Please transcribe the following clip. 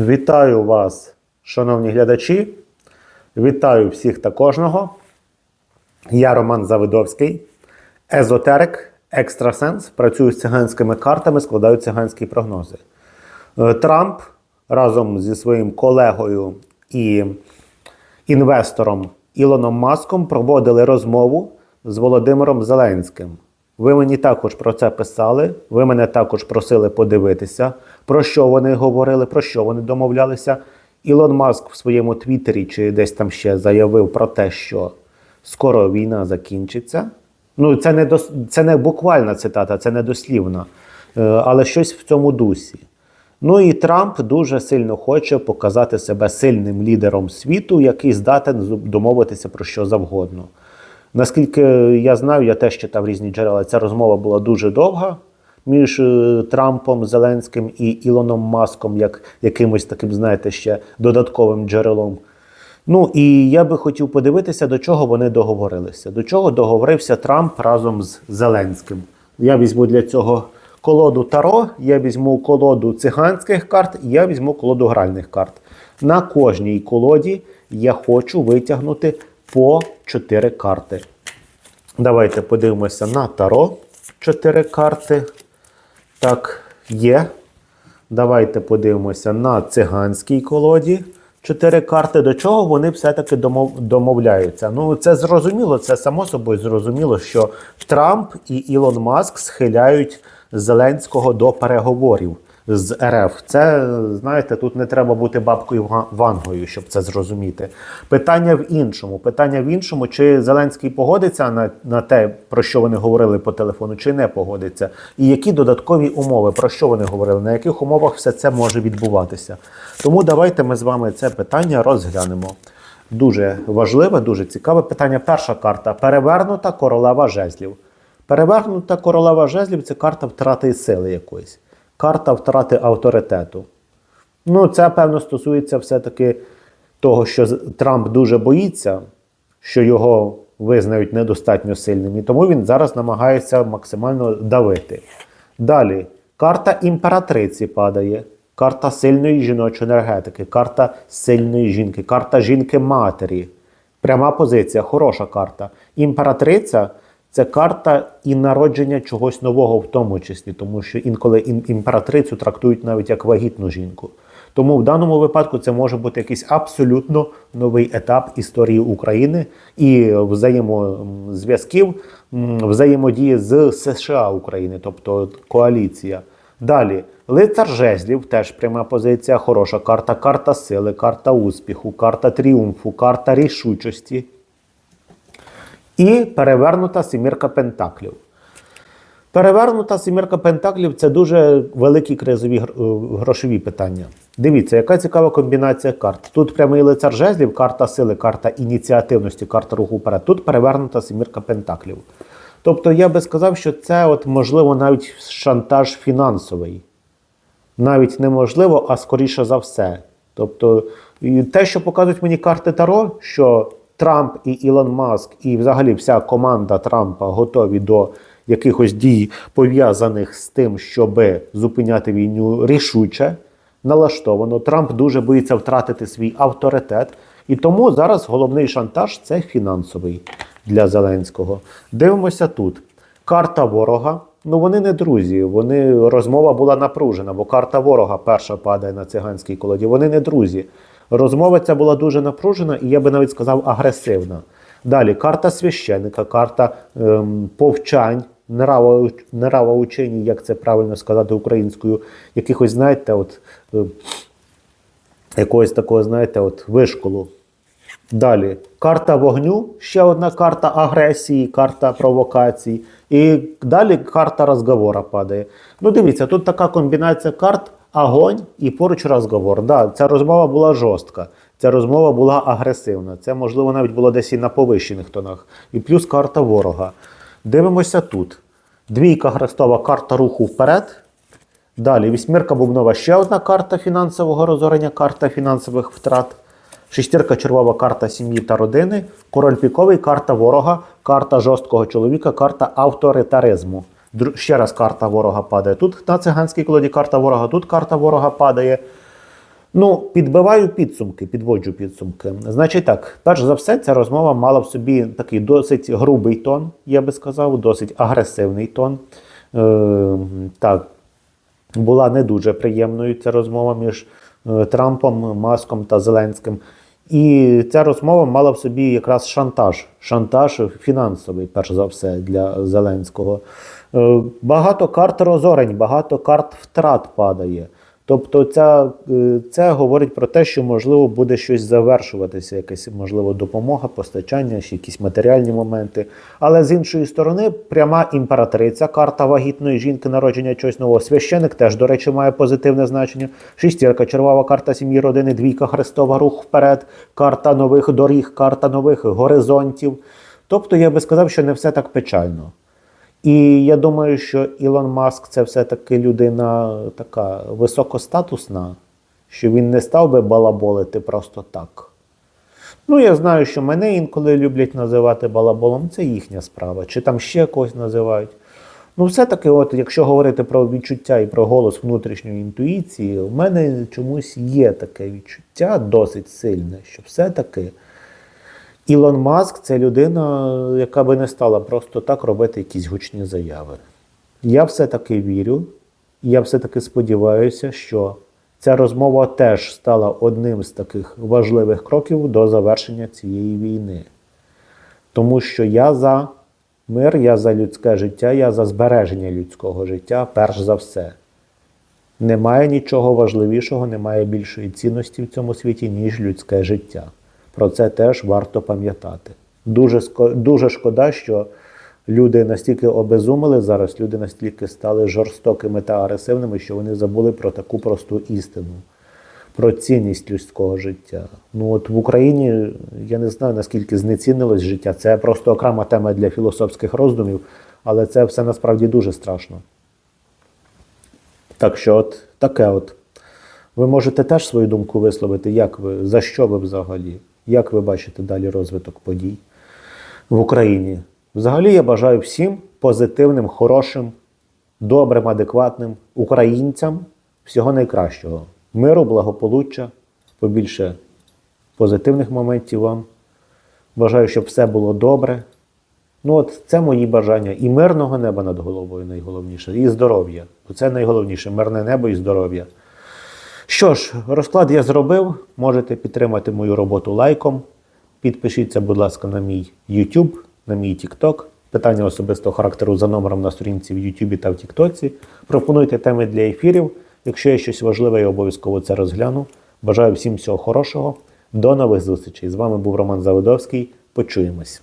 Вітаю вас, шановні глядачі. Вітаю всіх та кожного. Я Роман Завидовський, езотерик, екстрасенс. Працюю з циганськими картами, складаю циганські прогнози. Е, Трамп разом зі своїм колегою і інвестором Ілоном Маском проводили розмову з Володимиром Зеленським. Ви мені також про це писали. Ви мене також просили подивитися, про що вони говорили, про що вони домовлялися. Ілон Маск в своєму твіттері чи десь там ще заявив про те, що скоро війна закінчиться. Ну, це не дос... це не буквальна цитата, це не дослівна, Е, але щось в цьому дусі. Ну і Трамп дуже сильно хоче показати себе сильним лідером світу, який здатен домовитися про що завгодно. Наскільки я знаю, я теж читав різні джерела. Ця розмова була дуже довга між е, Трампом, Зеленським і Ілоном Маском, як якимось таким, знаєте, ще додатковим джерелом. Ну і я би хотів подивитися, до чого вони договорилися. До чого договорився Трамп разом з Зеленським. Я візьму для цього колоду Таро, я візьму колоду циганських карт, я візьму колоду гральних карт. На кожній колоді я хочу витягнути по 4 карти. Давайте подивимося на Таро 4 карти. Так, є. Давайте подивимося на циганській колоді. Чотири карти. До чого вони все-таки домов- домовляються? Ну, це зрозуміло, це само собою зрозуміло, що Трамп і Ілон Маск схиляють Зеленського до переговорів з РФ. Це, знаєте, тут не треба бути бабкою Вангою, щоб це зрозуміти. Питання в іншому. Питання в іншому, чи Зеленський погодиться на, на те, про що вони говорили по телефону, чи не погодиться. І які додаткові умови, про що вони говорили, на яких умовах все це може відбуватися. Тому давайте ми з вами це питання розглянемо. Дуже важливе, дуже цікаве питання. Перша карта перевернута королева жезлів. Перевернута королева жезлів це карта втрати сили якоїсь, карта втрати авторитету. Ну, це, певно, стосується все-таки того, що Трамп дуже боїться, що його визнають недостатньо сильним, і тому він зараз намагається максимально давити. Далі, карта імператриці падає, карта сильної жіночої енергетики, карта сильної жінки, карта жінки-матері. Пряма позиція, хороша карта. Імператриця це карта і народження чогось нового в тому числі, тому що інколи імператрицю трактують навіть як вагітну жінку. Тому в даному випадку це може бути якийсь абсолютно новий етап історії України і взаємозв'язків, взаємодії з США України, тобто коаліція. Далі, лицар жезлів, теж пряма позиція, хороша карта, карта сили, карта успіху, карта тріумфу, карта рішучості. І перевернута семірка пентаклів. Перевернута семірка пентаклів це дуже великі кризові е, грошові питання. Дивіться, яка цікава комбінація карт. Тут прямий лицар жезлів, карта сили, карта ініціативності, карта руху вперед. Тут перевернута семірка пентаклів. Тобто я би сказав, що це от, можливо навіть шантаж фінансовий навіть неможливо, а скоріше за все. Тобто, те, що показують мені карти Таро, що Трамп і Ілон Маск, і взагалі вся команда Трампа готові до якихось дій, пов'язаних з тим, щоб зупиняти війну рішуче, налаштовано. Трамп дуже боїться втратити свій авторитет. І тому зараз головний шантаж це фінансовий для Зеленського. Дивимося тут. Карта ворога. Ну вони не друзі. Вони розмова була напружена, бо карта ворога перша падає на циганській колоді. Вони не друзі. Розмова ця була дуже напружена, і я би навіть сказав агресивна. Далі карта священика, карта ем, повчань, нрава, нравоучені, як це правильно сказати українською, якихось, знаєте, от е, якогось такого, знаєте, от вишколу. Далі карта вогню, ще одна карта агресії, карта провокацій. І далі карта розговора падає. Ну, дивіться, тут така комбінація карт огонь і поруч розговор. Да, ця розмова була жорстка, ця розмова була агресивна. Це, можливо, навіть було десь і на повищених тонах. І плюс карта ворога. Дивимося тут. Двійка хрестова карта руху вперед. Далі вісьмірка бубнова ще одна карта фінансового розорення, карта фінансових втрат. Шестірка червова карта сім'ї та родини, король піковий, карта ворога, карта жорсткого чоловіка, карта авторитаризму. Ще раз карта ворога падає. Тут на циганській колоді карта ворога, тут карта ворога падає. Ну, підбиваю підсумки, підводжу підсумки. Значить так, перш за все, ця розмова мала в собі такий досить грубий тон, я би сказав, досить агресивний тон. Е, так, була не дуже приємною ця розмова між е, Трампом, Маском та Зеленським. І ця розмова мала в собі якраз шантаж, шантаж фінансовий, перш за все, для Зеленського. Е, Багато карт розорень, багато карт втрат падає. Тобто, ця, е, це говорить про те, що можливо буде щось завершуватися, якась можливо допомога, постачання, якісь матеріальні моменти. Але з іншої сторони, пряма імператриця, карта вагітної жінки, народження чогось нового. Священик теж, до речі, має позитивне значення. Шістірка, червова карта сім'ї родини, двійка хрестова, рух вперед, карта нових доріг, карта нових горизонтів. Тобто, я би сказав, що не все так печально. І я думаю, що Ілон Маск це все-таки людина така високостатусна, що він не став би балаболити просто так. Ну, я знаю, що мене інколи люблять називати балаболом, це їхня справа, чи там ще когось називають. Ну, все-таки, от, якщо говорити про відчуття і про голос внутрішньої інтуїції, у мене чомусь є таке відчуття досить сильне, що все-таки. Ілон Маск це людина, яка би не стала просто так робити якісь гучні заяви. Я все-таки вірю, і я все-таки сподіваюся, що ця розмова теж стала одним з таких важливих кроків до завершення цієї війни. Тому що я за мир, я за людське життя, я за збереження людського життя, перш за все. Немає нічого важливішого, немає більшої цінності в цьому світі, ніж людське життя. Про це теж варто пам'ятати. Дуже, дуже шкода, що люди настільки обезумили зараз, люди настільки стали жорстокими та агресивними, що вони забули про таку просту істину, про цінність людського життя. Ну от в Україні я не знаю наскільки знецінилось життя. Це просто окрема тема для філософських роздумів, але це все насправді дуже страшно. Так що, от таке от. Ви можете теж свою думку висловити, як ви, за що ви взагалі, як ви бачите далі розвиток подій в Україні. Взагалі я бажаю всім позитивним, хорошим, добрим, адекватним українцям всього найкращого. Миру, благополуччя, побільше позитивних моментів вам. Бажаю, щоб все було добре. Ну, от це мої бажання. І мирного неба над головою найголовніше, і здоров'я. Це найголовніше мирне небо і здоров'я. Що ж, розклад я зробив. Можете підтримати мою роботу лайком. Підпишіться, будь ласка, на мій YouTube, на мій TikTok. Питання особистого характеру за номером на сторінці в YouTube та в TikTok. Пропонуйте теми для ефірів. Якщо є щось важливе, я обов'язково це розгляну. Бажаю всім всього хорошого. До нових зустрічей. З вами був Роман Заводовський. Почуємось.